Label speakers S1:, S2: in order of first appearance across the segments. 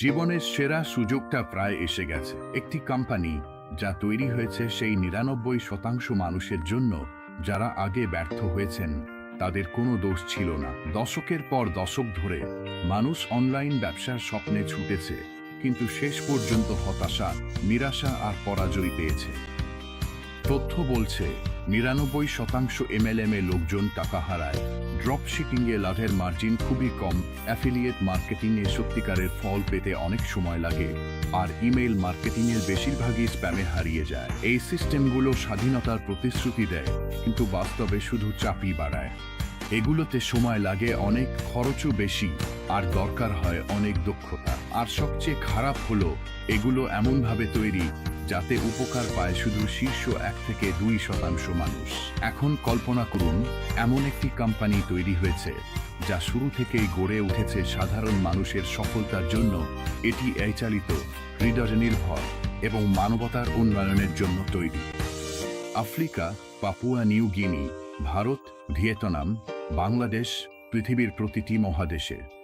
S1: জীবনের সেরা সুযোগটা প্রায় এসে গেছে। একটি কোম্পানি যা তৈরি হয়েছে সেই নিরানব্বই শতাংশ মানুষের জন্য যারা আগে ব্যর্থ হয়েছেন, তাদের কোনো দোষ ছিল না। দশকের পর দশক ধরে মানুষ অনলাইন ব্যবসার স্বপ্নে ছুটেছে, কিন্তু শেষ পর্যন্ত হতাশা, নিরাশা আর পরাজয় পেয়েছে। তথ্য বলছে, নিরানব্বই শতাংশ এমএলএম এ লোকজন টাকা হারায়। ড্রপ শিপিংয়ে লাভের মার্জিন খুবই কম, অ্যাফিলিয়েট মার্কেটিংয়ে সত্যিকারের ফল পেতে অনেক সময় লাগে, আর ইমেইল মার্কেটিংয়ের বেশিরভাগই স্প্যামে হারিয়ে যায়। এই সিস্টেমগুলো স্বাধীনতার প্রতিশ্রুতি দেয়, কিন্তু বাস্তবে শুধু চাপই বাড়ায়। এগুলোতে সময় লাগে, অনেক খরচও বেশি, আর দরকার হয় অনেক দক্ষতা। আর সবচেয়ে খারাপ হলো, এগুলো এমনভাবে তৈরি যাতে উপকার পায় শুধু শীর্ষ এক থেকে দুই শতাংশ মানুষ। এখন কল্পনা করুন, এমন একটি কোম্পানি তৈরি হয়েছে, যা শুরু থেকেই গড়ে উঠেছে সাধারণ মানুষের সফলতার জন্য। এটি এই চালিত হৃদয় নির্ভর এবং মানবতার উন্নয়নের জন্য তৈরি। Africa, Papua New Guinea, Bharat, Vietnam, Bangladesh, পৃথিবীর প্রতিটি মহাদেশে।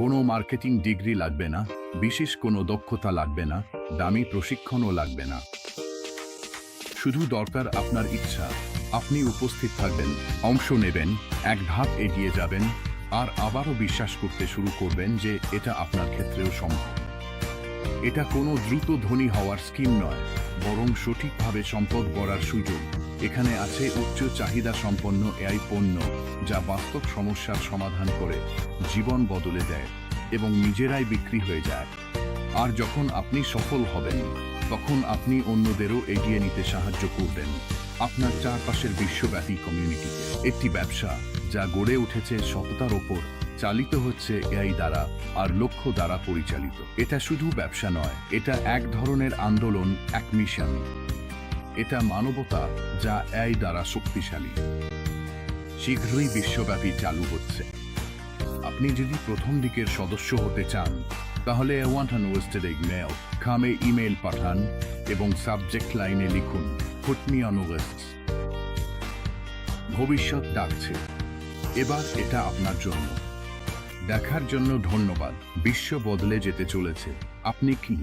S1: কোনো মার্কেটিং ডিগ্রি লাগবে না, বিশেষ কোনো দক্ষতা লাগবে না, দামি প্রশিক্ষণও লাগবে না। শুধু দরকার আপনার ইচ্ছা, আপনি উপস্থিত থাকবেন, অংশ নেবেন, এক ধাপ এগিয়ে যাবেন, আর আবারও বিশ্বাস করতে শুরু করবেন যে এটা আপনার ক্ষেত্রেও সম্ভব। এটা কোনো দ্রুত ধনী হওয়ার স্কিম নয়, বরং সঠিকভাবে সম্পদ গড়ার সুযোগ। এখানে আছে উচ্চ চাহিদা সম্পন্ন এআই পণ্য, যা বাস্তব সমস্যার সমাধান করে জীবন বদলে দেয় এবং নিজেরাই বিক্রি হয়ে যায়। আর যখন আপনি সফল হবেন, তখন আপনি অন্যদেরও এগিয়ে নিতে সাহায্য করবেন। আপনার চারপাশের বিশ্বব্যাপী কমিউনিটিতে একটি ব্যবসা যা গড়ে উঠেছে সততার ওপর, চালিত হচ্ছে এআই দ্বারা আর লক্ষ্য দ্বারা পরিচালিত। এটা শুধু ব্যবসা নয়, এটা এক ধরনের আন্দোলন, এক মিশন। এটা মানবতা যা এআই দ্বারা শক্তিশালী। শীঘ্রই বিশ্বব্যাপী চালু হচ্ছে। আপনি যদি প্রথম দিকের সদস্য হতে চান, তাহলে খামে ইমেল পাঠান এবং সাবজেক্ট লাইনে লিখুন ফুটমি অনওয়েস্ট ভবিষ্যৎ ডাকছে। এবার এটা আপনার জন্য। দেখার জন্য ধন্যবাদ। বিশ্ব বদলে যেতে চলেছে। আপনি কি?